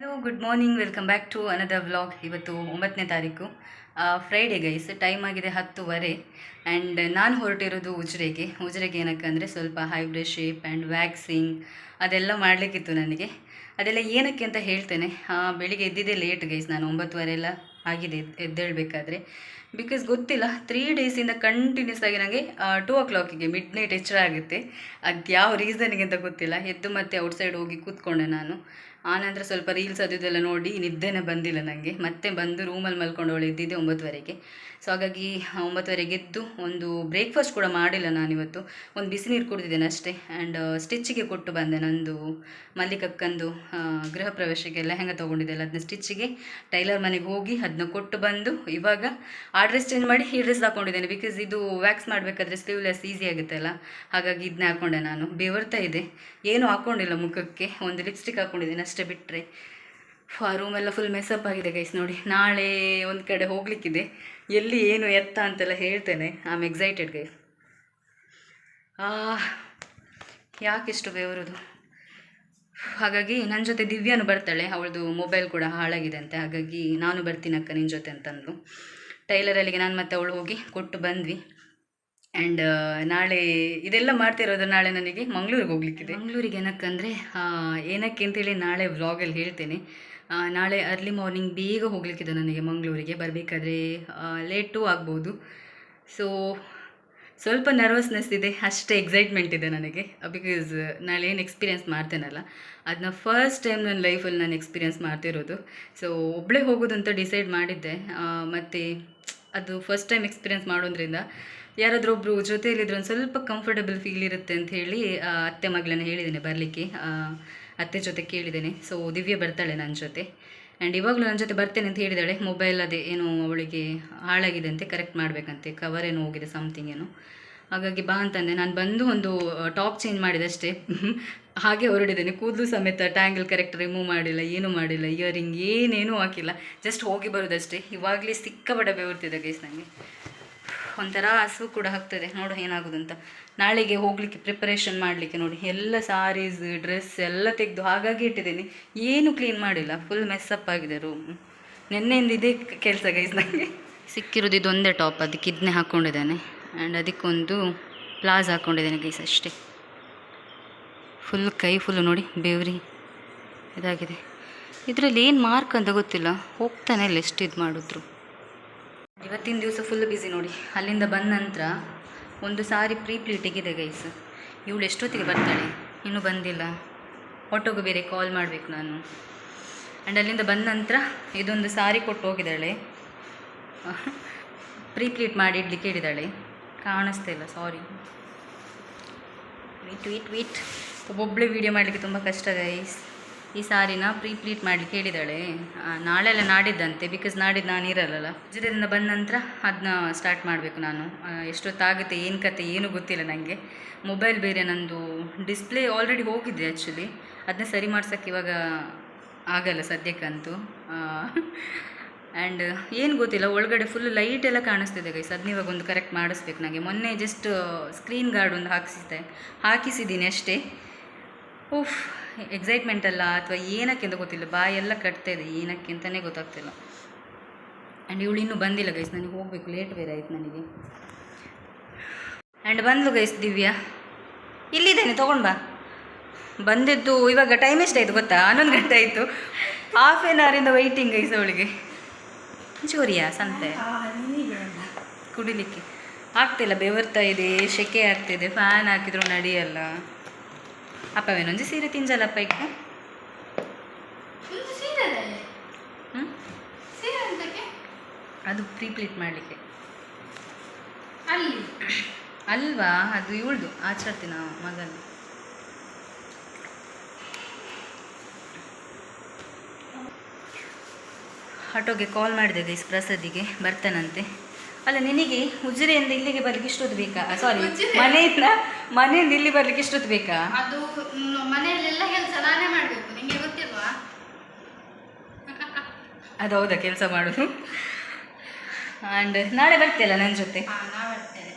Hello good morning welcome back to another vlog ಇವತ್ತು ಒಂಬತ್ತನೇ ತಾರೀಕು. ಫ್ರೈಡೇ ಗೈಸ್ ಟೈಮ್ ಆಗಿದೆ ಹತ್ತುವರೆ. ಆ್ಯಂಡ್ ನಾನು ಹೊರಟಿರೋದು ಉಜ್ರೆಗೆ ಉಜ್ರೆಗೆ ಏನಕ್ಕೆ ಅಂದರೆ ಸ್ವಲ್ಪ ಹೈಬ್ರೇ ಶೇಪ್ ಆ್ಯಂಡ್ ವ್ಯಾಕ್ಸಿಂಗ್ ಅದೆಲ್ಲ ಮಾಡಲಿಕ್ಕಿತ್ತು ನನಗೆ. ಅದೆಲ್ಲ ಏನಕ್ಕೆ ಅಂತ ಹೇಳ್ತೇನೆ. ಬೆಳಿಗ್ಗೆ ಎದ್ದಿದ್ದೆ ಲೇಟ್ ಗೈಸ್ ನಾನು ಒಂಬತ್ತುವರೆ ಎಲ್ಲ ಆಗಿದೆ ಎದ್- ಎದ್ದೇಳಬೇಕಾದ್ರೆ. ಬಿಕಾಸ್ ಗೊತ್ತಿಲ್ಲ ತ್ರೀ ಡೇಸಿಂದ ಕಂಟಿನ್ಯೂಸ್ ಆಗಿ ನನಗೆ ಟೂ ಓ ಕ್ಲಾಕಿಗೆ ಮಿಡ್ ನೈಟ್ ಎಚ್ಚರ ಆಗುತ್ತೆ. ಅದು ಯಾವ ರೀಸನಿಗೆ ಅಂತ ಗೊತ್ತಿಲ್ಲ. ಎದ್ದು ಮತ್ತೆ ಔಟ್ಸೈಡ್ ಹೋಗಿ ಕೂತ್ಕೊಂಡೆ ನಾನು. ಆನಂತರ ಸ್ವಲ್ಪ ರೀಲ್ಸ್ ಅದು ಇದೆಲ್ಲ ನೋಡಿ, ನಿದ್ದೆನೇ ಬಂದಿಲ್ಲ ನನಗೆ ಮತ್ತೆ ಬಂದು ರೂಮಲ್ಲಿ ಮಲ್ಕೊಂಡು ಅವಳು ಎದ್ದಿದ್ದೆ ಒಂಬತ್ತುವರೆಗೆ. ಸೊ ಹಾಗಾಗಿ ಒಂಬತ್ತುವರೆಗೆ ಎದ್ದು ಒಂದು ಬ್ರೇಕ್ಫಾಸ್ಟ್ ಕೂಡ ಮಾಡಿಲ್ಲ ನಾನಿವತ್ತು ಒಂದು ಬಿಸಿ ನೀರು ಕುಡಿದಿದ್ದೇನೆ ಅಷ್ಟೇ. ಆ್ಯಂಡ್ ಸ್ಟಿಚ್ಚಿಗೆ ಕೊಟ್ಟು ಬಂದೆ ನಂದು ಮಲ್ಲಿಕಕ್ಕಂದು ಗೃಹ ಪ್ರವೇಶಕ್ಕೆ ಲೆಹಂಗ ತೊಗೊಂಡಿದ್ದೆಲ್ಲ ಅದನ್ನ ಸ್ಟಿಚ್ಚಿಗೆ ಟೈಲರ್ ಮನೆಗೆ ಹೋಗಿ ಅದನ್ನ ಕೊಟ್ಟು ಬಂದು, ಇವಾಗ ಆ ಡ್ರೆಸ್ ಚೇಂಜ್ ಮಾಡಿ ಈ ಡ್ರೆಸ್ ಹಾಕೊಂಡಿದ್ದೇನೆ ಬಿಕಾಸ್ ಇದು ವ್ಯಾಕ್ಸ್ ಮಾಡಬೇಕಾದ್ರೆ ಸ್ಲೀವ್ಲೆಸ್ ಈಸಿ ಆಗುತ್ತೆ ಅಲ್ಲ? ಹಾಗಾಗಿ ಇದನ್ನ ಹಾಕೊಂಡೆ ನಾನು. ಬೆವರ್ತಾ ಇದೆ. ಏನೂ ಹಾಕ್ಕೊಂಡಿಲ್ಲ ಮುಖಕ್ಕೆ. ಒಂದು ಲಿಪ್ಸ್ಟಿಕ್ ಹಾಕ್ಕೊಂಡಿದ್ದೀನಿ ಅಷ್ಟೇ ಬಿಟ್ಟರೆ ಫಾ ರೂಮೆಲ್ಲ ಫುಲ್ ಮೆಸಪ್ ಆಗಿದೆ ಗೈಸ್ ನೋಡಿ. ನಾಳೆ ಒಂದು ಕಡೆ ಹೋಗ್ಲಿಕ್ಕಿದೆ. ಎಲ್ಲಿ ಏನು ಎತ್ತ ಅಂತೆಲ್ಲ ಹೇಳ್ತೇನೆ. ಐ ಆಮ್ ಎಕ್ಸೈಟೆಡ್ ಗೈಸ್ ಯಾಕೆಷ್ಟು ಬೆವರುದು? ಹಾಗಾಗಿ ನನ್ನ ಜೊತೆ ದಿವ್ಯಾನು ಬರ್ತಾಳೆ. ಅವಳದು ಮೊಬೈಲ್ ಕೂಡ ಹಾಳಾಗಿದೆ ಅಂತೆ. ಹಾಗಾಗಿ ನಾನು ಬರ್ತೀನಿ ಅಕ್ಕ ನಿನ್ನ ಜೊತೆ ಅಂತಂದು ಟೈಲರಲ್ಲಿಗೆ ನಾನು ಮತ್ತೆ ಅವಳು ಹೋಗಿ ಕೊಟ್ಟು ಬಂದ್ವಿ. ಆ್ಯಂಡ್ ನಾಳೆ ಇದೆಲ್ಲ ಮಾಡ್ತಿರೋದು ನಾಳೆ ನನಗೆ ಮಂಗಳೂರಿಗೆ ಹೋಗ್ಲಿಕ್ಕಿದೆ. ಮಂಗಳೂರಿಗೆ ಏನಕ್ಕಂದರೆ ಏನಕ್ಕೆ ಅಂತೇಳಿ ನಾಳೆ ವ್ಲಾಗಲ್ಲಿ ಹೇಳ್ತೇನೆ. ನಾಳೆ ಅರ್ಲಿ ಮಾರ್ನಿಂಗ್ ಬೇಗ ಹೋಗ್ಲಿಕ್ಕಿದೆ ನನಗೆ ಮಂಗಳೂರಿಗೆ. ಬರಬೇಕಾದ್ರೆ ಲೇಟೂ ಆಗ್ಬೋದು. ಸೊ ಸ್ವಲ್ಪ ನರ್ವಸ್ನೆಸ್ ಇದೆ ಅಷ್ಟೇ ಎಕ್ಸೈಟ್ಮೆಂಟ್ ಇದೆ ನನಗೆ. ಬಿಕಾಸ್ ನಾಳೆ ಏನು ಎಕ್ಸ್ಪೀರಿಯೆನ್ಸ್ ಮಾಡ್ತೇನಲ್ಲ. ಅದನ್ನ ಫಸ್ಟ್ ಟೈಮ್ ನನ್ನ ಲೈಫಲ್ಲಿ ನಾನು ಎಕ್ಸ್ಪೀರಿಯೆನ್ಸ್ ಮಾಡ್ತಿರೋದು. ಸೊ ಒಬ್ಬಳೇ ಹೋಗೋದು ಅಂತ ಡಿಸೈಡ್ ಮಾಡಿದ್ದೆ. ಆ, ಮತ್ತು ಅದು ಫಸ್ಟ್ ಟೈಮ್ ಎಕ್ಸ್ಪೀರಿಯೆನ್ಸ್ ಮಾಡೋದ್ರಿಂದ ಯಾರಾದರೂ ಒಬ್ಬರು ಜೊತೆಯಲ್ಲಿದ್ದರೆ ಒಂದು ಸ್ವಲ್ಪ ಕಂಫರ್ಟಬಲ್ ಫೀಲ್ ಇರುತ್ತೆ ಅಂತ ಹೇಳಿ ಅತ್ತೆ ಮಗಳನ್ನ ಹೇಳಿದ್ದೇನೆ ಬರಲಿಕ್ಕೆ. ಅತ್ತೆ ಜೊತೆ ಕೇಳಿದ್ದೇನೆ. ಸೊ ದಿವ್ಯ ಬರ್ತಾಳೆ ನನ್ನ ಜೊತೆ. ಆ್ಯಂಡ್ ಇವಾಗಲೂ ನನ್ನ ಜೊತೆ ಬರ್ತೇನೆ ಅಂತ ಹೇಳಿದಾಳೆ. ಮೊಬೈಲ್ ಅದೇ ಏನು ಅವಳಿಗೆ ಹಾಳಾಗಿದೆ ಅಂತೆ ಕರೆಕ್ಟ್ ಮಾಡಬೇಕಂತೆ. ಕವರ್ ಏನೋ ಹೋಗಿದೆ ಸಮಥಿಂಗ್ ಏನೋ. ಹಾಗಾಗಿ ಬಾ ಅಂತಂದೆ. ನಾನು ಬಂದು ಒಂದು ಟಾಪ್ ಚೇಂಜ್ ಮಾಡಿದೆ ಅಷ್ಟೇ ಹಾಗೆ ಹೊರಡಿದ್ದೇನೆ. ಕೂದಲು ಸಮೇತ ಟ್ಯಾಂಗಲ್ ಕರೆಕ್ಟ್ ರಿಮೂವ್ ಮಾಡಿಲ್ಲ, ಏನೂ ಮಾಡಿಲ್ಲ. ಇಯರಿಂಗ್ ಏನೇನೂ ಹಾಕಿಲ್ಲ. ಜಸ್ಟ್ ಹೋಗಿ ಬರೋದಷ್ಟೇ. ಇವಾಗಲೇ ಸಿಕ್ಕಾಪಟ್ಟೆ ಬೆವರ್ತಿದೆ ಗೈಸ್ ನನಗೆ ಒಂಥರ ಹಸು ಕೂಡ ಆಗ್ತದೆ ನೋಡು ಅಂತ ನಾಳೆಗೆ ಹೋಗಲಿಕ್ಕೆ ಪ್ರಿಪರೇಷನ್ ಮಾಡಲಿಕ್ಕೆ ನೋಡಿ. ಎಲ್ಲ ಸಾರೀಸ್ ಡ್ರೆಸ್ ಎಲ್ಲ ತೆಗೆದು ಹಾಗಾಗಿ ಇಟ್ಟಿದ್ದೀನಿ. ಏನು ಕ್ಲೀನ್ ಮಾಡಿಲ್ಲ. ಫುಲ್ ಮೆಸ್ಸಪ್ ಆಗಿದೆ ರೂಮ್ ನಿನ್ನೆಯಿಂದ ಇದೇ ಕೆಲಸ ಗೈಸ್ ನನಗೆ ಸಿಕ್ಕಿರೋದು ಇದೊಂದೇ ಟಾಪ್ ಅದಕ್ಕೆ ಇದನ್ನೇ ಹಾಕ್ಕೊಂಡಿದ್ದಾನೆ ಆ್ಯಂಡ್ ಅದಕ್ಕೊಂದು ಪ್ಲಾಸ್ ಹಾಕ್ಕೊಂಡಿದ್ದೇನೆ ಗೈಸ್ ಅಷ್ಟೇ. ಫುಲ್ ಕೈ ಫುಲ್ಲು ನೋಡಿ. ಬೇವ್ರಿ ಇದಾಗಿದೆ. ಇದರಲ್ಲಿ ಏನು ಮಾರ್ಕ್ ಅಂತ ಗೊತ್ತಿಲ್ಲ. ಹೋಗ್ತಾನೆ ಎಷ್ಟು ಇದು ಮಾಡಿದ್ರು. ಇವತ್ತಿನ ದಿವಸ ಫುಲ್ ಬ್ಯುಸಿ ನೋಡಿ. ಅಲ್ಲಿಂದ ಬಂದ ನಂತರ ಒಂದು ಸಾರಿ ಪ್ರೀ ಪ್ಲೀಟಿಗಿದೆ ಗೈಸ್ ಇವಳು ಎಷ್ಟೊತ್ತಿಗೆ ಬರ್ತಾಳೆ? ಇನ್ನೂ ಬಂದಿಲ್ಲ. ಆಟೋಗೆ ಬೇರೆ ಕಾಲ್ ಮಾಡಬೇಕು ನಾನು. ಆ್ಯಂಡ್ ಅಲ್ಲಿಂದ ಬಂದ ನಂತರ ಇದೊಂದು ಸಾರಿ ಕೊಟ್ಟು ಹೋಗಿದ್ದಾಳೆ. ಪ್ರೀ ಪ್ಲೀಟ್ ಮಾಡಿ ಇಡ್ಲಿಕ್ಕೆ ಹೇಳಿದ್ದಾಳೆ. ಕಾಣಿಸ್ತಾ ಇಲ್ಲ ಸಾರಿ ವೀಟ್ ವೀಟ್ ವೀಟ್ ಒಬ್ಬೊಬ್ಬಳೇ ವೀಡಿಯೋ ಮಾಡಲಿಕ್ಕೆ ತುಂಬ ಕಷ್ಟ ಗೈಸ್ ಈ ಸಾರಿನ ಪ್ರೀ ಪ್ಲೀಟ್ ಮಾಡಲಿಕ್ಕೆ ಹೇಳಿದ್ದಾಳೆ ನಾಳೆಲ್ಲ ನಾಡಿದ್ದಂತೆ ಬಿಕಾಸ್ ನಾಡಿದ್ದು ನಾನು ಇರಲ್ಲಲ್ಲ. ಜಿರಿಂದ ಬಂದ ನಂತರ ಅದನ್ನ ಸ್ಟಾರ್ಟ್ ಮಾಡಬೇಕು ನಾನು. ಎಷ್ಟೊತ್ತಾಗುತ್ತೆ, ಏನು ಕತೆ, ಏನೂ ಗೊತ್ತಿಲ್ಲ ನನಗೆ ಮೊಬೈಲ್ ಬೇರೆ ನಂದು ಡಿಸ್ಪ್ಲೇ ಆಲ್ರೆಡಿ ಹೋಗಿದೆ ಆ್ಯಕ್ಚುಲಿ ಅದನ್ನ ಸರಿ ಮಾಡ್ಸೋಕ್ಕೆ ಇವಾಗ ಆಗಲ್ಲ ಸದ್ಯಕ್ಕಂತೂ. ಆ್ಯಂಡ್ ಏನು ಗೊತ್ತಿಲ್ಲ, ಒಳಗಡೆ ಫುಲ್ ಲೈಟ್ ಎಲ್ಲ ಕಾಣಿಸ್ತಿದೆ ಗೈಸ್ ಅದನ್ನ ಇವಾಗ ಒಂದು ಕರೆಕ್ಟ್ ಮಾಡಿಸ್ಬೇಕು ನನಗೆ ಮೊನ್ನೆ ಜಸ್ಟ್ ಸ್ಕ್ರೀನ್ ಗಾರ್ಡ್ ಒಂದು ಹಾಕಿಸಿದ್ದೆ. ಹಾಕಿಸಿದ್ದೀನಿ ಅಷ್ಟೇ. ಉಫ್ ಎಕ್ಸೈಟ್ಮೆಂಟ್ ಅಲ್ಲ ಅಥವಾ ಏನಕ್ಕೆ ಅಂತ ಗೊತ್ತಿಲ್ಲ. ಬಾಯೆಲ್ಲ ಕಟ್ತಾ ಇದೆ. ಏನಕ್ಕೆ ಅಂತಲೇ ಗೊತ್ತಾಗ್ತಿಲ್ಲ. ಆ್ಯಂಡ್ ಇವಳು ಇನ್ನೂ ಬಂದಿಲ್ಲ ಗೈಸ್ ನನಗೆ ಹೋಗಬೇಕು. ಲೇಟ್ ಬೇರೆ ಆಯ್ತು ನನಗೆ. ಆ್ಯಂಡ್ ಬಂದ್ಲು ಗೈಸ್ ದಿವ್ಯಾ. ಇಲ್ಲಿದ್ದೇನೆ, ತೊಗೊಂಡು ಬಾ. ಬಂದಿದ್ದು ಇವಾಗ ಟೈಮ್ ಎಷ್ಟಾಯ್ತು ಗೊತ್ತಾ? ಹನ್ನೊಂದು ಗಂಟೆ ಆಯಿತು. ಹಾಫ್ ಆನ್ ಅವರಿಂದ ವೈಟಿಂಗ್ ಗೈಸ್ ಅವಳಿಗೆ. ಚೂರಿಯಾ ಸಂತೆ? ಕುಡಿಲಿಕ್ಕೆ. ಆಗ್ತಿಲ್ಲ, ಬೆವರ್ತಾ ಇದೆ. ಸೆಕೆ ಆಗ್ತಿದೆ. ಫ್ಯಾನ್ ಹಾಕಿದ್ರು, ನಡೆಯಲ್ಲ. ಅಪ್ಪವೇನೊಂದು ಸೀರೆ ತಿಂಜಲ್ಲಪ್ಪ ಈಗ? ಅದು? ಪ್ರೀಪ್ಲೀಟ್ ಮಾಡಲಿಕ್ಕೆ. ಅಲ್ವಾ? ಅದು ಇವಳ್ದು ನಾವು ಮಗನ ಆಟೋಗೆ ಕಾಲ್ ಮಾಡಿದೆ ಗೈಸ್ ಪ್ರಸಾದಿಗೆ ಬರ್ತಾನಂತೆ. ಅಲ್ಲ ನಿನಗೆ ಉಜಿರೆಯಿಂದ ಇಲ್ಲಿಗೆ ಬರ್ಲಿಕ್ಕೆ ಇಷ್ಟೊತ್ತು ಬೇಕಾ? ಸಾರಿ? ಮನೆಯಿಂದ? ಮನೆಯಿಂದ ಇಲ್ಲಿ ಬರ್ಲಿಕ್ಕೆ ಇಷ್ಟೊತ್ತು ಬೇಕಾ? ಅದು ಮನೆಯಲ್ಲೆಲ್ಲ ಕೆಲಸ ನಾನೇ ಮಾಡಬೇಕು. ನಿಮಗೆ ಗೊತ್ತಿಲ್ವಾ? ಅದು ಹೌದಾ ಕೆಲಸ ಮಾಡೋದು? ಆ್ಯಂಡ್ ನಾಳೆ ಬರ್ತೀಯಲ್ಲ ನನ್ನ ಜೊತೆ? ಹಾಂ ನಾ ಬರ್ತೇನೆ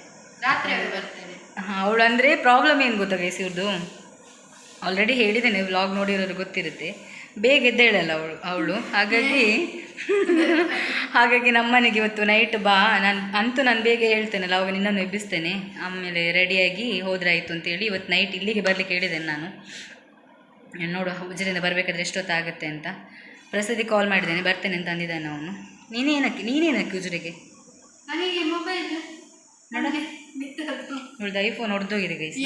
ರಾತ್ರಿ ಬರ್ತೇನೆ ಅವಳು ಅಂದರೆ ಪ್ರಾಬ್ಲಮ್ ಏನು ಗೊತ್ತಾ ಗೈಸ್ ಇವ್ರದ್ದು ಆಲ್ರೆಡಿ ಹೇಳಿದ್ದೇನೆ ವ್ಲಾಗ್ ನೋಡಿರೋರು ಗೊತ್ತಿರುತ್ತೆ. ಬೇಗ ಎದ್ದೇಳಲ್ಲ ಅವಳು ಅವಳು. ಹಾಗಾಗಿ ಹಾಗಾಗಿ ನಮ್ಮನೆಗೆ ಇವತ್ತು ನೈಟ್ ಬಾ. ನಾನು ಅಂತೂ ನಾನು ಬೇಗ ಹೇಳ್ತೇನಲ್ಲ ಅವಾಗ ನಿನ್ನನ್ನು ಎಬ್ಬಿಸ್ತೇನೆ. ಆಮೇಲೆ ರೆಡಿಯಾಗಿ ಹೋದ್ರಾಯ್ತು ಅಂತೇಳಿ ಇವತ್ತು ನೈಟ್ ಇಲ್ಲಿಗೆ ಬರಲಿಕ್ಕೆ ಹೇಳಿದ್ದೇನೆ ನಾನು. ನೋಡುವ ನೋಡು ಬರಬೇಕಾದ್ರೆ ಬರಬೇಕಾದ್ರೆ ಎಷ್ಟೊತ್ತಾಗುತ್ತೆ ಅಂತ. ಪ್ರಸಾದಿ ಕಾಲ್ ಮಾಡಿದ್ದೇನೆ ಬರ್ತೇನೆ ಅಂತ ಅಂದಿದ್ದಾನೆ ಅವನು. ನೀನೇನಕ್ಕೆ ನೀನೇನಕ್ಕೆ ಉಜ್ರಿಗೆ? ನನಗೆ ಮೊಬೈಲ್ ನೋಡ. ಬಿದ್ದದ್ದು. ಇವಳ್ದು ಐಫೋನ್ ಹೊಡೆದೋಗಿದೆ ಗೈಸ್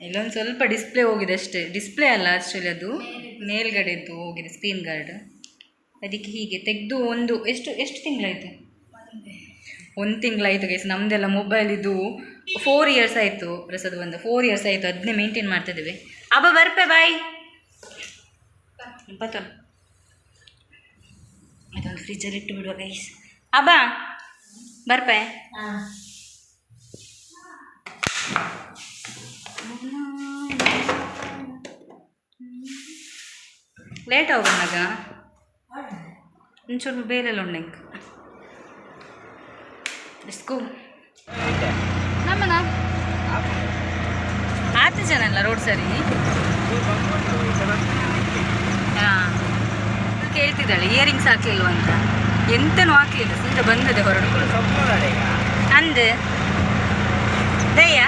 ಇಲ್ಲೊಂದು ಸ್ವಲ್ಪ ಡಿಸ್ಪ್ಲೇ ಹೋಗಿದೆ ಅಷ್ಟೇ. ಡಿಸ್ಪ್ಲೇ ಅಲ್ಲ ಆ್ಯಕ್ಚುಲಿ ಅದು. ಮೇಲ್ಗಡೆದ್ದು ಹೋಗಿದೆ ಸ್ಕ್ರೀನ್ ಗಾರ್ಡ್ ಅದಕ್ಕೆ ಹೀಗೆ ತೆಗೆದು ಒಂದು, ಎಷ್ಟು ಎಷ್ಟು ತಿಂಗಳಾಯ್ತು? ಒಂದು ತಿಂಗಳಾಯಿತು ಗೈಸ್ ನಮ್ಮದೆಲ್ಲ ಮೊಬೈಲ್ ಇದು ಫೋರ್ ಇಯರ್ಸ್ ಆಯಿತು ಪ್ರಸಾದ್ ಒಂದು ಫೋರ್ ಇಯರ್ಸ್ ಆಯಿತು ಅದನ್ನೇ ಮೇಂಟೈನ್ ಮಾಡ್ತಿದ್ದೀವಿ ಅಬ್ಬ, ಬರ್ಪೆ ಬಾಯ್ ಬತ್ತ ಅದೊಂದು ಫ್ರಿಜ್ಜಲ್ಲಿ ಇಟ್ಟು ಬಿಡುವ ಗೈಸ್ ಅಬ್ಬ, ಬರ್ಪೆ. ಲೇಟ್ ಆಗೋಣಾಗ ಒಂಚೂರು ಬೇರೆ ಉಣ್ಣೆಂಕ್ ಇಸ್ಕೋ ನಮ್ಮನ ಆಚೆ ಜನ ಅಲ್ಲ ರೋಡ್ ಸರಿ? ಹಾಂ. ಕೇಳ್ತಿದ್ದಾಳೆ ಇಯರಿಂಗ್ಸ್ ಹಾಕ್ಲಿಲ್ವ ಅಂತ. ಎಂತನೂ ಹಾಕ್ಲಿಲ್ಲ ಸೀದಾ ಬಂದದೆ ಹೊರಡ್ಕೊಂಡು ಅಂದೆ. ದಯ್ಯ?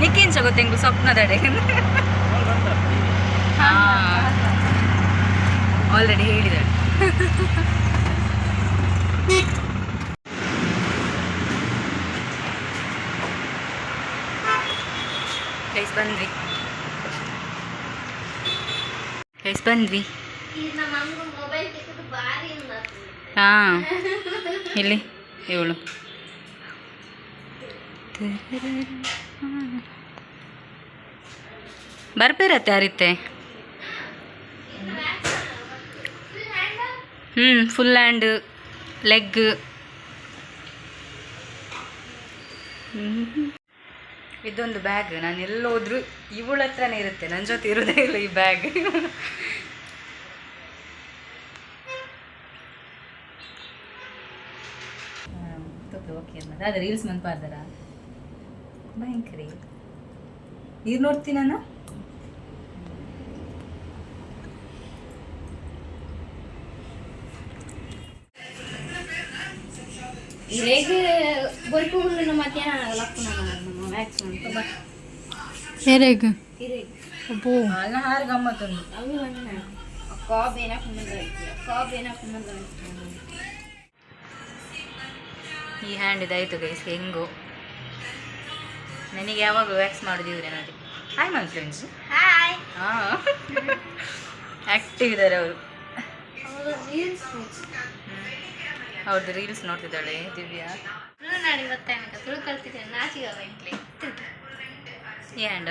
ನಿಕ್ಕೇಂಚ ಗೊತ್ತೆಂಗು ಸ್ವಪ್ನದಡೆ ಆಲ್ರೆಡಿ ಹೇಳಿದಾಳೆ ಗೈಸ್ ಬಂದ್ವಿ ಗೈಸ್ ಬಂದ್ವಿ ಹಾಂ. ಇಲ್ಲಿ ಇವಳು. ಬರ್ಬೇರತ್ತೆ ಯಾರಿತ್ತೆ ಹ್ಞೂ ಫುಲ್ ಹ್ಯಾಂಡ್ ಲೆಗ್ ಇದೊಂದು ಬ್ಯಾಗ್ ನಾನು ಎಲ್ಲೋದ್ರೂ ಇವಳ ಹತ್ರನೇ ಇರುತ್ತೆ. ನನ್ನ ಜೊತೆ ಇರೋದೇ ಇಲ್ಲ ಈ ಬ್ಯಾಗ್ ಓಕೆ ಅದೇ ರೀಲ್ಸ್ ಮಂತ್ ಪಾರ್ದಾರ ಭಯಂಕರಿ. ನೀರು ನೋಡ್ತೀನಿ ನಾನು ಹೇರೇಗ? ಅಬ್ಬೋ. ಹಾರು ಕಾಬ್ ಏನ ಕಾಬ್ ಏನ ಈ ಹ್ಯಾಂಡ್ ಇದಾಯ್ತು ಗೈಸ್ ಹೆಂಗು. ನನಗೆ ಯಾವಾಗ ವ್ಯಾಕ್ಸ್ ಮಾಡಿದಿವ್ರೆ ನೋಡಿ ಹಾಯ್ ಮೈ ಫ್ರೆಂಡ್ಸ್ ಹಾಯ್ ಹಾಂ. ಆ್ಯಕ್ಟಿವ್ ಇದ್ದಾರೆ ಅವರು. ಅವ್ರದ್ದು ರೀಲ್ಸ್ ನೋಡ್ತಿದ್ದಾಳೆ ದಿವ್ಯಾ ತುಳುನಾಡಿ ಗೊತ್ತಾಗ ತುಳು ಕಲ್ತಿದ್ದೇನೆ ನಾಚಿಗೆ ಇಂಕ್ಲಿ ಈ ಹ್ಯಾಂಡ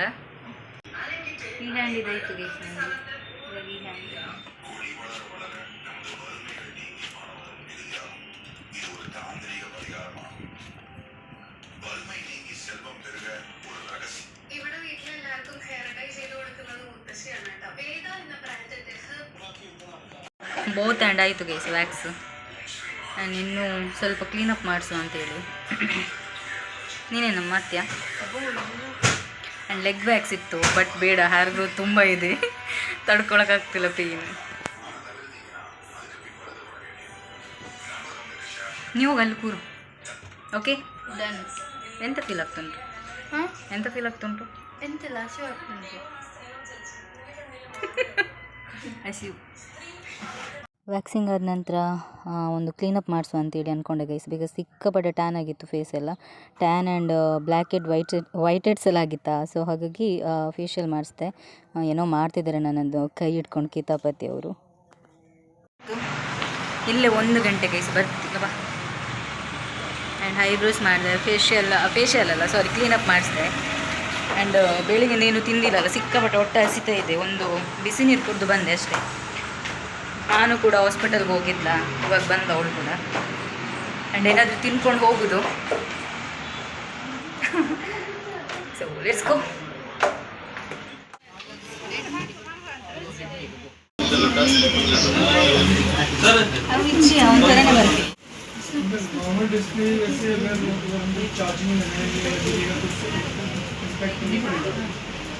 ಈ ಹ್ಯಾಂಡ್ ಇದಾಯ್ತು ಗೈಸ್ ನನಗೆ ಇವಾಗ ಈ ಹ್ಯಾಂಡ್ ഇവിടെ വീട്ടിലെല്ലാവർക്കും ഹെയർ ഡൈ ചെയ്ത് ನಾನು ಇನ್ನೂ ಸ್ವಲ್ಪ ಕ್ಲೀನಪ್ ಮಾಡಿಸು ಅಂತೇಳಿ. ನೀನೇನು ಮಾಡ್ತೀಯಾ ಆ್ಯಂಡ್ ಲೆಗ್ ಬ್ಯಾಗ್ಸ್ ಇತ್ತು ಬಟ್ ಬೇಡ ಹೇರ್ ಗ್ರೋತ್ ತುಂಬ ಇದೆ. ತಡ್ಕೊಳಕ್ಕಾಗ್ತಿಲ್ಲ ಪೇನ್ ನೀವು ಅಲ್ಲಿ ಕೂರು. ಓಕೆ ಡನ್ ಎಂತ ಫೀಲ್ ಆಗ್ತುಂಟು? ಹಾಂ? ಎಂತ ಫೀಲ್ ಆಗ್ತುಂಟು? ಎಂತಿಲ್ಲ ಹಸಿವು ಆಗ್ತುಂಟು. ಹಸಿವು ವ್ಯಾಕ್ಸಿಂಗ್ ಆದ ನಂತರ ಒಂದು ಕ್ಲೀನಪ್ ಮಾಡಿಸು ಅಂತೇಳಿ ಅಂದ್ಕೊಂಡೆ ಗೈಸ್ ಬಿಕಾಸ್ ಸಿಕ್ಕಾಪಟ್ಟೆ ಟ್ಯಾನ್ ಆಗಿತ್ತು ಫೇಸ್ ಎಲ್ಲ. Tan and black head white white heads ಎಲ್ಲ ಆಗಿತ್ತಾ? ಸೊ ಹಾಗಾಗಿ ಫೇಶಿಯಲ್ ಮಾಡಿಸ್ದೆ. ಏನೋ ಮಾಡ್ತಿದ್ದಾರೆ ನನ್ನದು ಕೈ ಇಟ್ಕೊಂಡು ಕಿತಾಪತಿ ಅವರು. ಇಲ್ಲೇ ಒಂದು ಗಂಟೆ ಗೈಸ್ ಬರ್ತಿಲ್ಲ ಬಾ. ಆ್ಯಂಡ್ ಐಬ್ರೋಸ್ ಮಾಡಿದೆ ಫೇಶಿಯಲ್ ಫೇಶಿಯಲ್ ಅಲ್ಲ ಸಾರಿ ಕ್ಲೀನಪ್ ಮಾಡಿಸಿದೆ. ಆ್ಯಂಡ್ ಬೆಳಿಗ್ಗೆ ಏನು ತಿಂದಿಲ್ಲಲ್ಲ, ಸಿಕ್ಕಾಪಟ್ಟೆ ಹೊಟ್ಟೆ ಹಸಿತಾ ಇದೆ, ಒಂದು ಬಿಸಿ ನೀರು ಕುಡಿದು ಬಂದೆ ಅಷ್ಟೇ. ನಾನು ಕೂಡ ಹಾಸ್ಪಿಟಲ್ಗೆ ಹೋಗಿದ್ಲ ಇವಾಗ ಬಂದ ಅವಳು ಕೂಡ ಆ್ಯಂಡ್ ಏನಾದರೂ ತಿನ್ಕೊಂಡು ಹೋಗುದು ಸೊ ಲೆಟ್ಸ್ ಗೋ ಅವು ಇಚ್ಚಿ ಅವನ ಥರನೇ ಬರ್ತೀವಿ नॉर्मल डिस्प्ले वैसे अगर अगर हम चार्जिंग लगाएंगे या लगेगा तो इम्पैक्ट नहीं पड़ेगा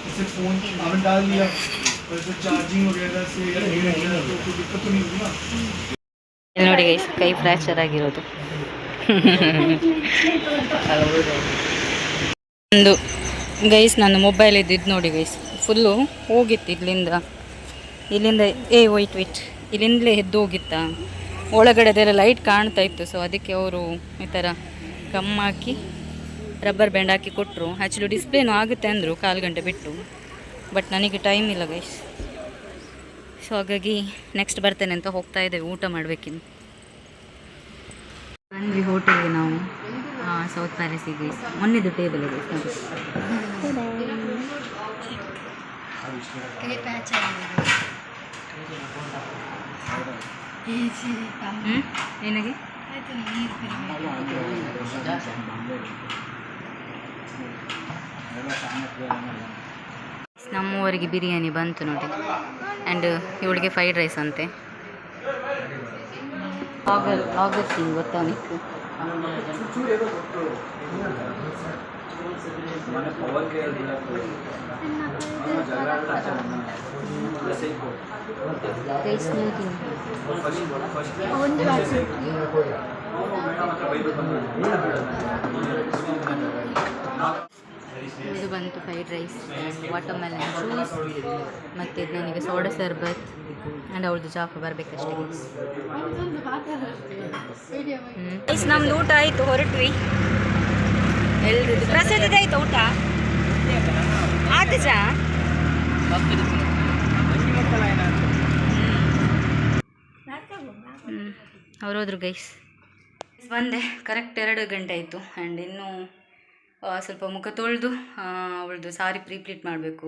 जैसे फोन आपने डाल लिया ನೋಡಿ ಗೈಸ್ ಕೈ ಫ್ರ್ಯಾಕ್ಚರ್ ಆಗಿರೋದು. ಒಂದು ಗೈಸ್ ನನ್ನ ಮೊಬೈಲ್ ಇದ್ದಿದ್ದು ನೋಡಿ ಗೈಸ್ ಫುಲ್ಲು ಹೋಗಿತ್ತು ಇಲ್ಲಿಂದ. ಇಲ್ಲಿಂದ ಏ ವೈಟ್ ವೈಟ್ ಇಲ್ಲಿಂದಲೇ ಎದ್ದು ಹೋಗಿತ್ತಾ? ಒಳಗಡೆದೆಲ್ಲ ಲೈಟ್ ಕಾಣ್ತಾ ಇತ್ತು ಸೊ ಅದಕ್ಕೆ ಅವರು ಈ ಥರ ಕಮ್ ಹಾಕಿ ರಬ್ಬರ್ ಬ್ಯಾಂಡ್ ಹಾಕಿ ಕೊಟ್ಟರು ಆ್ಯಕ್ಚುಲಿ ಡಿಸ್ಪ್ಲೇನೂ ಆಗುತ್ತೆ ಅಂದರು ಕಾಲು ಗಂಟೆ ಬಿಟ್ಟು. ಬಟ್ ನನಗೆ ಟೈಮ್ ಇಲ್ಲ ಗೈಸ್ ಸೊ ಹಾಗಾಗಿ ನೆಕ್ಸ್ಟ್ ಬರ್ತೇನೆ ಅಂತ ಹೋಗ್ತಾ ಇದ್ದೇವೆ ಊಟ ಮಾಡಬೇಕಿನ್ನು. ಬಂದ್ವಿ ಹೋಟೆಲ್ಗೆ ನಾವು ಸೌತ್ ಪ್ಯಾಲೇಸಿಗೆ ಮೊನ್ನೆದು ಟೇಬಲ್ ಇದೆ ಹ್ಞೂ ನಮ್ಮವರಿಗೆ ಬಿರಿಯಾನಿ ಬಂತು ನೋಡಿ. ಆ್ಯಂಡ್ ಇವಳಿಗೆ ಫ್ರೈಡ್ ರೈಸ್ ಅಂತೆ. ಆಗಲ್ ಆಗಸ್ಟ್ ಸಿಂಗ್ ಗೊತ್ತಾ ನಿಕ್ಕು ಇದು ಬಂತು fried rice watermelon juice ಮತ್ತು ಇದು ನನಗೆ ಸೋಡಾ ಸರ್ಬತ್ ಆ್ಯಂಡ್ ಅವ್ರದ್ದು ಜಾಫ ಬರಬೇಕಷ್ಟೇ. ಹ್ಞೂ ನಮ್ದು ಊಟ ಆಯಿತು, ಹೊರಟ್ವಿ. ಎಲ್ರಿಗೂ ಪ್ರಸಾದದ ಆಯ್ತು ಊಟ? ಆಯ್ತು ಜಾ ಅವ್ರು ಹೋದ್ರು ಗೈಸ್ ಬಂದೆ ಕರೆಕ್ಟ್ ಎರಡು ಗಂಟೆ ಆಯಿತು. ಆ್ಯಂಡ್ ಇನ್ನೂ ಸ್ವಲ್ಪ ಮುಖ ತೊಳೆದು ಅವಳದು ಸಾರಿ ಪ್ರೀಪ್ಲೀಟ್ ಮಾಡಬೇಕು.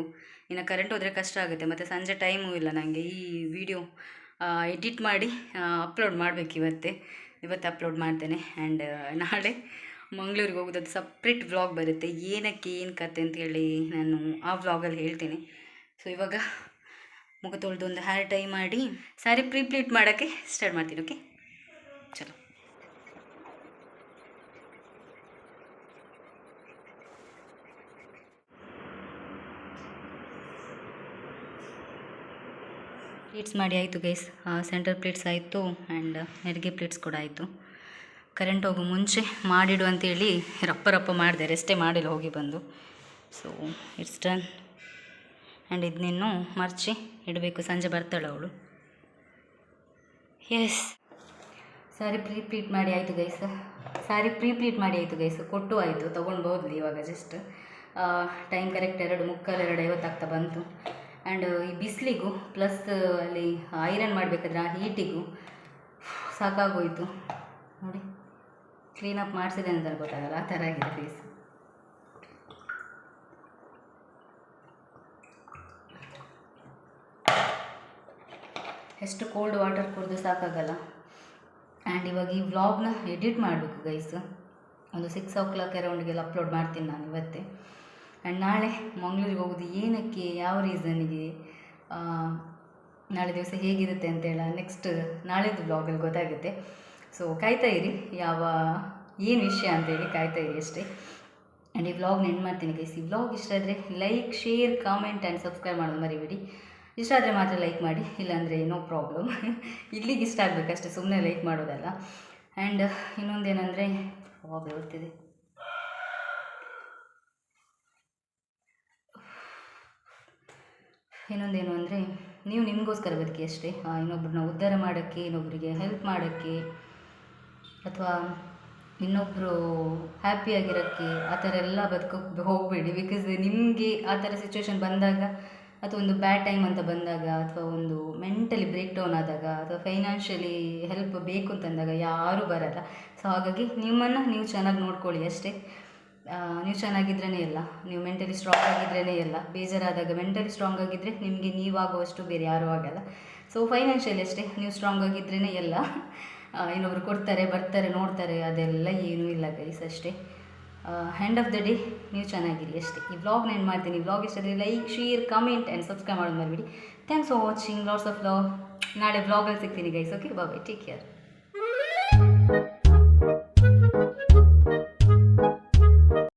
ಇನ್ನು ಕರೆಂಟ್ ಹೋದರೆ ಕಷ್ಟ ಆಗುತ್ತೆ, ಮತ್ತು ಸಂಜೆ ಟೈಮೂ ಇಲ್ಲ ನನಗೆ ಈ ವಿಡಿಯೋ ಎಡಿಟ್ ಮಾಡಿ ಅಪ್ಲೋಡ್ ಮಾಡಬೇಕು ಇವತ್ತೇ. ಇವತ್ತು ಅಪ್ಲೋಡ್ ಮಾಡ್ತೇನೆ. ಆ್ಯಂಡ್ ನಾಳೆ ಮಂಗಳೂರಿಗೆ ಹೋಗೋದು ಸಪ್ರೇಟ್ ವ್ಲಾಗ್ ಬರುತ್ತೆ. ಏನಕ್ಕೆ, ಏನು ಕತೆ ಅಂತೇಳಿ ನಾನು ಆ ವ್ಲಾಗಲ್ಲಿ ಹೇಳ್ತೀನಿ. ಸೊ ಇವಾಗ ಮುಖ ತೊಳೆದು ಒಂದು ಹ್ಯಾರ್ ಟೈ ಮಾಡಿ ಸ್ಯಾರಿ ಪ್ರೀಪ್ಲೀಟ್ ಮಾಡೋಕ್ಕೆ ಸ್ಟಾರ್ಟ್ ಮಾಡ್ತೀನಿ ಓಕೆ ಚಲೋ. ಪ್ಲೇಟ್ಸ್ ಮಾಡಿ ಆಯಿತು ಗೈಸ್ ಸೆಂಟರ್ ಪ್ಲೇಟ್ಸ್ ಆಯಿತು ಆ್ಯಂಡ್ ನೆರಿಗೆ ಪ್ಲೇಟ್ಸ್ ಕೂಡ ಆಯಿತು. ಕರೆಂಟ್ ಹೋಗೋ ಮುಂಚೆ ಮಾಡಿಡು ಅಂತೇಳಿ ರಪ್ಪ ರಪ್ಪ ಮಾಡಿದೆ ರೆಸ್ಟೇ ಮಾಡಿಲ್ಲ, ಹೋಗಿ ಬಂದು. ಸೊ ಇಟ್ಸ್ ಡನ್ ಆ್ಯಂಡ್ ಇದನ್ನಿನ್ನು ಮರ್ಚಿ ಇಡಬೇಕು, ಸಂಜೆ ಬರ್ತಾಳೆ ಅವಳು. ಎಸ್ ಸಾರಿ ಪ್ರೀ ಪ್ಲೀಟ್ ಮಾಡಿ ಆಯಿತು ಗೈಸ್ ಸಾರಿ ಪ್ರೀ ಪ್ಲೀಟ್ ಮಾಡಿ ಆಯಿತು ಗೈಸ್ ಕೊಟ್ಟು ಆಯಿತು, ತೊಗೊಂಡು ಹೋದ್ಲಿ ಇವಾಗ ಜಸ್ಟ್ ಟೈಮ್ ಕರೆಕ್ಟ್ ಎರಡು, ಮುಕ್ಕಾಲು ಎರಡು ಐವತ್ತಾಗ್ತಾ ಬಂತು. ಆ್ಯಂಡ್ ಈ ಬಿಸಿಲಿಗೂ ಪ್ಲಸ್ ಅಲ್ಲಿ ಐರನ್ ಮಾಡಬೇಕಾದ್ರೆ ಆ ಹೀಟಿಗೂ ಸಾಕಾಗೋಯಿತು. ನೋಡಿ ಕ್ಲೀನಪ್ ಮಾಡಿಸಿದೆ ಅಂತ ಗೊತ್ತಾಗಲ್ಲ, ಆ ಥರ ಆಗಿದೆ ಫೇಸ್ ಎಷ್ಟು ಕೋಲ್ಡ್ ವಾಟರ್ ಕುಡಿದು ಸಾಕಾಗಲ್ಲ. ಆ್ಯಂಡ್ ಇವಾಗ ಈ ವ್ಲಾಗ್ನ ಎಡಿಟ್ ಮಾಡಬೇಕು ಗೈಸ್ ಒಂದು ಸಿಕ್ಸ್ ಓ ಕ್ಲಾಕ್ ಅರೌಂಡ್ಗೆಲ್ಲ ಅಪ್ಲೋಡ್ ಮಾಡ್ತೀನಿ ನಾನು ಇವತ್ತೇ. ಆ್ಯಂಡ್ ನಾಳೆ ಮಂಗ್ಳೂರಿಗೆ ಹೋಗೋದು, ಏನಕ್ಕೆ, ಯಾವ ರೀಸನಿಗೆ ನಾಳೆ ದಿವಸ ಹೇಗಿರುತ್ತೆ ಅಂತೇಳ ನೆಕ್ಸ್ಟ್ ನಾಳೆದು ಬ್ಲಾಗಲ್ಲಿ ಗೊತ್ತಾಗುತ್ತೆ. ಸೊ ಕಾಯ್ತಾ ಇರಿ, ಯಾವ, ಏನು ವಿಷಯ ಅಂತೇಳಿ ಕಾಯ್ತಾ ಇರಿ ಅಷ್ಟೇ. ಆ್ಯಂಡ್ ಈ ವ್ಲಾಗ್ನ ಎಂಡ್ ಮಾಡ್ತೀನಿ ಗೈಸ್ ಈ ವ್ಲಾಗ್ ಇಷ್ಟ ಆದರೆ like share comment and subscribe ಮಾಡೋದು ಮರಿಬೇಡಿ. ಇಷ್ಟ ಆದರೆ ಮಾತ್ರ ಲೈಕ್ ಮಾಡಿ, ಇಲ್ಲಾಂದರೆ ನೋ ಪ್ರಾಬ್ಲಮ್ ಇಲ್ಲಿಗೆ ಇಷ್ಟ ಆಗಬೇಕಷ್ಟೇ ಸುಮ್ಮನೆ ಲೈಕ್ ಮಾಡೋದಲ್ಲ. ಆ್ಯಂಡ್ ಇನ್ನೊಂದೇನೆಂದರೆ ಬರ್ತಿದೆ ಇನ್ನೊಂದೇನು ಅಂದರೆ, ನೀವು ನಿಮಗೋಸ್ಕರ ಬದುಕಿ ಅಷ್ಟೇ. ಇನ್ನೊಬ್ಬರನ್ನ ಉದ್ಧಾರ ಮಾಡೋಕ್ಕೆ ಇನ್ನೊಬ್ಬರಿಗೆ ಹೆಲ್ಪ್ ಮಾಡೋಕ್ಕೆ, ಅಥವಾ ಇನ್ನೊಬ್ಬರು ಹ್ಯಾಪಿಯಾಗಿರೋಕ್ಕೆ ಆ ಥರ ಎಲ್ಲ ಬದುಕೋಕ್ಕೆ ಹೋಗಬೇಡಿ. ಬಿಕಾಸ್ ನಿಮಗೆ ಆ ಥರ ಸಿಚುವೇಶನ್ ಬಂದಾಗ, ಅಥವಾ ಒಂದು ಬ್ಯಾಡ್ ಟೈಮ್ ಅಂತ ಬಂದಾಗ, ಅಥವಾ ಒಂದು ಮೆಂಟಲಿ ಬ್ರೇಕ್ ಡೌನ್ ಆದಾಗ, ಅಥವಾ ಫೈನಾನ್ಷಿಯಲಿ ಹೆಲ್ಪ್ ಬೇಕು ಅಂತಂದಾಗ ಯಾರೂ ಬರಲ್ಲ. ಸೊ ಹಾಗಾಗಿ ನಿಮ್ಮನ್ನು ನೀವು ಚೆನ್ನಾಗಿ ನೋಡ್ಕೊಳ್ಳಿ ಅಷ್ಟೇ. ನೀವು ಚೆನ್ನಾಗಿದ್ರೇ ಇಲ್ಲ ನೀವು ಮೆಂಟಲಿ ಸ್ಟ್ರಾಂಗ್ ಆಗಿದ್ರೇ ಎಲ್ಲ, ಬೇಜಾರಾದಾಗ ಮೆಂಟಲಿ ಸ್ಟ್ರಾಂಗ್ ಆಗಿದ್ದರೆ ನಿಮಗೆ ನೀವಾಗುವಷ್ಟು ಬೇರೆ ಯಾರೂ ಆಗಲ್ಲ. ಸೊ ಫೈನಾನ್ಷಿಯಲಿ ಅಷ್ಟೇ, ನೀವು ಸ್ಟ್ರಾಂಗ್ ಆಗಿದ್ರೇ ಇಲ್ಲ ಇನ್ನೊಬ್ರು ಕೊಡ್ತಾರೆ, ಬರ್ತಾರೆ, ನೋಡ್ತಾರೆ, ಅದೆಲ್ಲ ಏನೂ ಇಲ್ಲ ಗೈಸ್ ಅಷ್ಟೇ. ಹ್ಯಾಂಡ್ ಆಫ್ ದ ಡೇ ನೀವು ಚೆನ್ನಾಗಿರಿ ಅಷ್ಟೇ. ಈ ವ್ಲಾಗ್ ನಾನು ಮಾಡ್ತೀನಿ vlog ಇಷ್ಟದಲ್ಲಿ like share comment and subscribe ಮಾಡೋದು ಮರಿಬಿಡಿ. Thanks for watching lots of love ನಾಳೆ ವ್ಲಾಗಲ್ಲಿ ಸಿಗ್ತೀನಿ guys okay bye take care